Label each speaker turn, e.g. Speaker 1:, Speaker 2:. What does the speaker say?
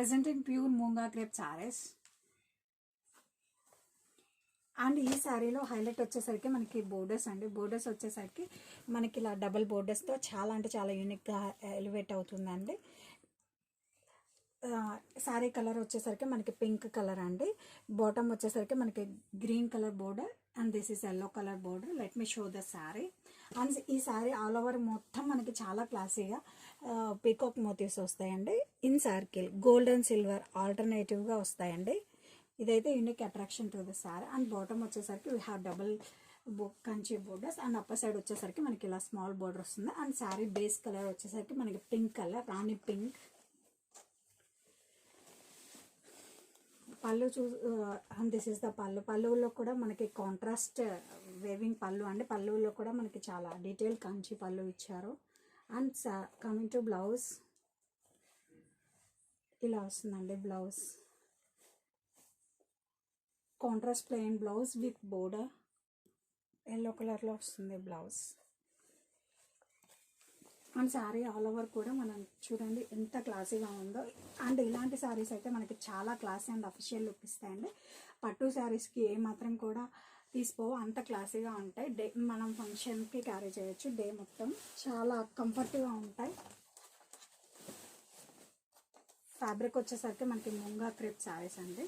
Speaker 1: Presenting pure moonga crepe saris and ఈ శారీలో highlight వచ్చేసరికి మనకి బోర్డర్స్ అండి. బోర్డర్స్ వచ్చేసరికి మనకి ఇలా డబల్ బోర్డర్స్తో చాలా అంటే చాలా యూనిక్గా ఎలివేట్ eh, అవుతుందండి. Ah, శారీ కలర్ వచ్చేసరికి మనకి పింక్ కలర్ అండి. బాటమ్ వచ్చేసరికి మనకి green colour border and this is yellow colour border let me show the sari and ఈ శారీ ఆల్ ఓవర్ మొత్తం మనకి చాలా క్లాసీగా పీకాక్ మోటివ్స్ వస్తాయండి. In circle gold and silver ఆల్టర్నేటివ్గా వస్తాయండి. ఇదైతే unique attraction to the sari and bottom వచ్చేసరికి we have double Kanchi borders and upper side వచ్చేసరికి మనకి ఇలా స్మాల్ బోర్డర్ వస్తుంది. అండ్ శారీ బేస్ కలర్ వచ్చేసరికి మనకి పింక్ కలర్ రాణి పింక్ పళ్ళు చూ దిస్ ఇస్ ద పళ్ళు. పళ్ళులో కూడా మనకి కాంట్రాస్ట్ వేవింగ్ పళ్ళు అండి పళ్ళులో కూడా మనకి చాలా డీటెయిల్ కంచి పళ్ళు ఇచ్చారు. అండ్ కమింగ్ టు బ్లౌజ్ ఇలా వస్తుందండి blouse contrast plain blouse with border yellow కలర్లో వస్తుంది blouse and sari all over కూడా మనం చూడండి ఎంత క్లాసీగా ఉందో. అండ్ ఇలాంటి శారీస్ అయితే మనకి చాలా క్లాసీ అండ్ అఫిషియల్ లుక్ ఇస్తాయండి. పట్టు శారీస్కి ఏమాత్రం కూడా తీసుకోవు అంత క్లాసీగా ఉంటాయి. డే మనం ఫంక్షన్కి క్యారీ చేయొచ్చు. డే మొత్తం చాలా కంఫర్ట్గా ఉంటాయి. ఫ్యాబ్రిక్ వచ్చేసరికి మనకి ముంగా క్రేప్ శారీస్ అండి.